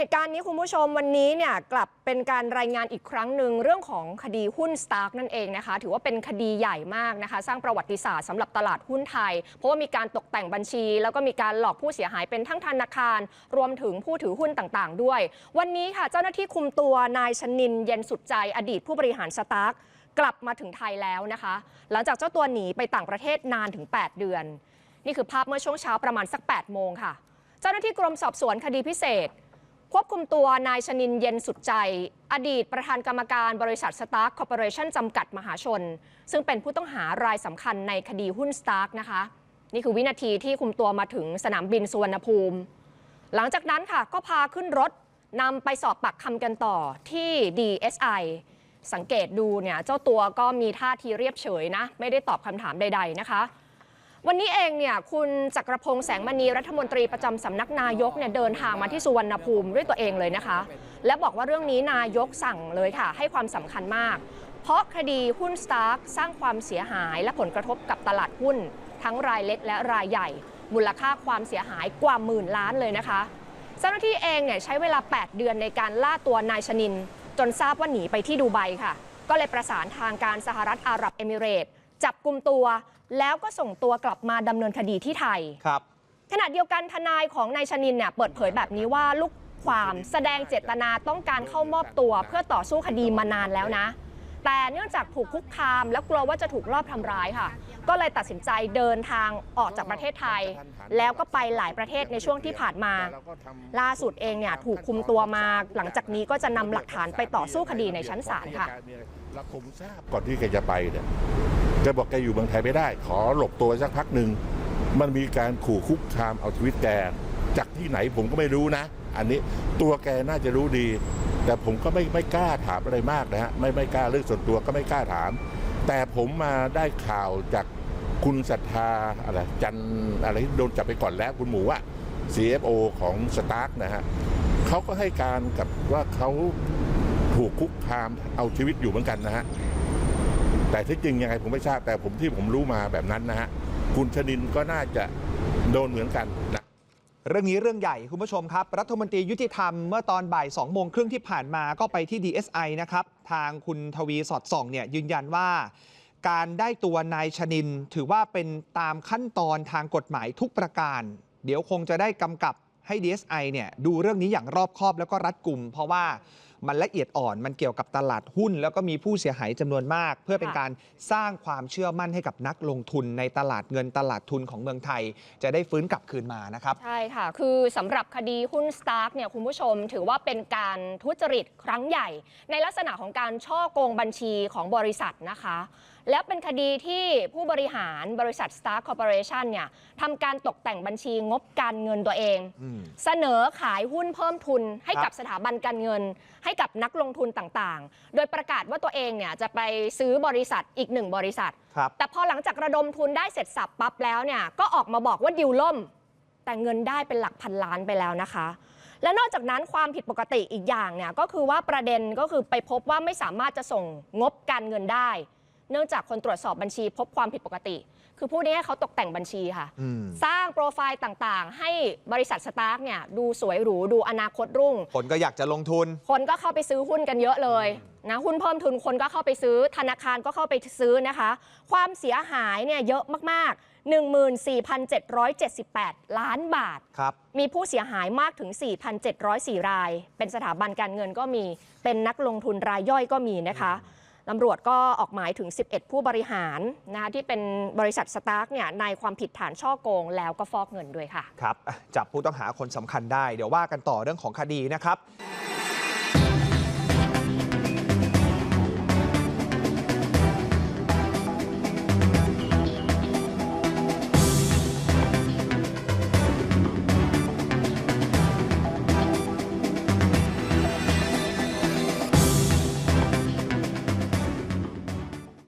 เหตุการณ์นี้คุณผู้ชมวันนี้เนี่ยกลับเป็นการรายงานอีกครั้งหนึ่งเรื่องของคดีหุ้นสตาร์กนั่นเองนะคะ ถือว่าเป็นคดีใหญ่มากนะคะ สร้างประวัติศาสตร์สำหรับตลาดหุ้นไทย เพราะว่ามีการตกแต่งบัญชี แล้วก็มีการหลอกผู้เสียหายเป็นทั้งธนาคาร รวมถึงผู้ถือหุ้นต่างๆ ด้วย วันนี้ค่ะเจ้าหน้าที่คุมตัวนายชนินเย็นสุดใจอดีตผู้บริหารสตาร์กกลับมาถึงไทยแล้วนะคะ หลังจากเจ้าตัวหนีไปต่างประเทศนานถึง 8 เดือน นี่คือภาพเมื่อช่วงเช้าประมาณสัก8โมงค่ะ เจ้าหน้าที่กรมสอบสวนคดีพิเศษ ควบคุมตัวนายชนินเย็นสุดใจ อดีตประธานกรรมการบริษัทสตาร์คคอร์ปอเรชั่นจำกัดมหาชน ซึ่งเป็นผู้ต้องหารายสำคัญในคดีหุ้นสตาร์คนะคะ นี่คือวินาทีที่คุมตัวมาถึงสนามบินสุวรรณภูมิ หลังจากนั้นค่ะก็พาขึ้นรถนำไปสอบปากคำกันต่อที่ DSI สังเกตดูเนี่ยเจ้าตัวก็มีท่าทีเรียบเฉยนะ ไม่ได้ตอบคำถามใด ๆ นะคะ วันนี้เองเนี่ยคุณจักรพงษ์แสงมณีรัฐมนตรีประจำสำนักนายกเนี่ยเดินทางมาที่สุวรรณภูมิด้วยตัวเองเลยนะคะ และบอกว่าเรื่องนี้นายกสั่งเลยค่ะ ให้ความสำคัญมาก เพราะคดีหุ้นสตาร์กสร้างความเสียหายและผลกระทบกับตลาดหุ้น ทั้งรายเล็กและรายใหญ่ มูลค่าความเสียหายกว่าหมื่นล้านเลยนะคะเจ้าหน้าที่เองเนี่ยใช้เวลา 8 เดือนในการล่าตัวนายชนิน จนทราบว่าหนีไปที่ดูไบค่ะ ก็เลยประสานทางการสหรัฐอาหรับเอมิเรตส์ จับกลุ่มตัว แล้วก็ส่งตัวกลับมาดำเนินคดีที่ไทย ครับ ขณะเดียวกันทนายของนายชนินเนี่ยเปิดเผยแบบนี้ว่าลูกความแสดงเจตนาต้องการเข้ามอบตัวเพื่อต่อสู้คดีมานานแล้วนะ แต่เนื่องจากถูกคุกคาม แล้วกลัวว่าจะถูกลอบทำร้ายค่ะ ก็เลยตัดสินใจเดินทางออกจากประเทศไทย แล้วก็ไปหลายประเทศในช่วงที่ผ่านมา ล่าสุดเองเนี่ยถูกคุมตัวมา หลังจากนี้ก็จะนำหลักฐานไปต่อสู้คดีในชั้นศาลค่ะผมทราบก่อนที่แกจะไปเนี่ยแกบอกแกอยู่เมืองไทยไม่ได้ ขอหลบตัวสักพักหนึ่งมันมีการขู่คุกคามเอาชีวิตแกจากที่ไหนผมก็ไม่รู้นะ อันนี้ตัวแกน่าจะรู้ดี แต่ผมก็ไม่ไม่กล้าถามอะไรมากนะฮะไม่ไม่กล้าเรื่องส่วนตัวก็ไม่กล้าถาม แต่ผมมาได้ข่าวจากคุณศรัทธาอะไรจันอะไรโดนจับไปก่อนแล้วคุณหมูอะ CFO ของสตาร์กนะฮะเขาก็ให้การกับว่าเขาถูกคุกคามเอาชีวิตอยู่เหมือนกันนะฮะแต่ที่จริงยังไงผมไม่ทราบแต่ผมที่ผมรู้มาแบบนั้นนะฮะคุณชนินก็น่าจะโดนเหมือนกันนะ เรื่องนี้เรื่องใหญ่คุณผู้ชมครับ รัฐมนตรียุติธรรมเมื่อตอนบ่าย2โมงครึ่งที่ผ่านมาก็ไปที่ DSI นะครับ ทางคุณทวีสอดส่องเนี่ยยืนยันว่า การได้ตัวนายชนินถือว่าเป็นตามขั้นตอนทางกฎหมายทุกประการ เดี๋ยวคงจะได้กำกับให้ DSI เนี่ยดูเรื่องนี้อย่างรอบคอบแล้วก็รัดกุม เพราะว่า มันละเอียดอ่อน มันเกี่ยวกับตลาดหุ้น แล้วก็มีผู้เสียหายจำนวนมาก เพื่อเป็นการสร้างความเชื่อมั่นให้กับนักลงทุนในตลาดเงินตลาดทุนของเมืองไทย จะได้ฟื้นกลับคืนมานะครับ ใช่ค่ะ คือสำหรับคดีหุ้นสตาร์กเนี่ยคุณผู้ชมถือว่าเป็นการทุจริตครั้งใหญ่ ในลักษณะของการช่อโกงบัญชีของบริษัทนะคะ แล้วเป็นคดีที่ผู้บริหารบริษัท Star Corporation เนี่ยทำการตกแต่งบัญชีงบการเงินตัวเอง อืม เสนอขายหุ้นเพิ่มทุนให้ครับกับสถาบันการเงิน ให้กับนักลงทุนต่างๆ โดยประกาศว่าตัวเองเนี่ยจะไปซื้อบริษัทอีกหนึ่งบริษัท ครับ แต่พอหลังจากระดมทุนได้เสร็จสับปั๊บแล้วเนี่ยก็ออกมาบอกว่าดิวล่ม แต่เงินได้เป็นหลักพันล้านไปแล้วนะคะ และนอกจากนั้นความผิดปกติอีกอย่างเนี่ยก็คือว่าประเด็นก็คือไปพบว่าไม่สามารถจะส่งงบการเงินได้ เนื่องจากคนตรวจสอบบัญชีพบความผิดปกติ คือผู้นี้ให้เขาตกแต่งบัญชีค่ะ อืม สร้างโปรไฟล์ต่างๆ ให้บริษัทสตาร์กเนี่ยดูสวยหรูดูอนาคตรุ่ง คนก็อยากจะลงทุน คนก็เข้าไปซื้อหุ้นกันเยอะเลยนะหุ้นเพิ่มทุนคนก็เข้าไปซื้อธนาคารก็เข้าไปซื้อนะคะ ความเสียหายเนี่ยเยอะมากๆ 14,778 ล้านบาท ครับ มีผู้เสียหายมากถึง 4,704 ราย เป็นสถาบันการเงินก็มี เป็นนักลงทุนรายย่อยก็มีนะคะ ตำรวจก็ออกหมายถึง 11 ผู้บริหารนะคะที่เป็นบริษัทสตาร์กเนี่ยในความผิดฐานช่อโกงแล้วก็ฟอกเงินด้วยค่ะ ครับ จับผู้ต้องหาคนสำคัญได้ เดี๋ยวว่ากันต่อเรื่องของคดีนะครับ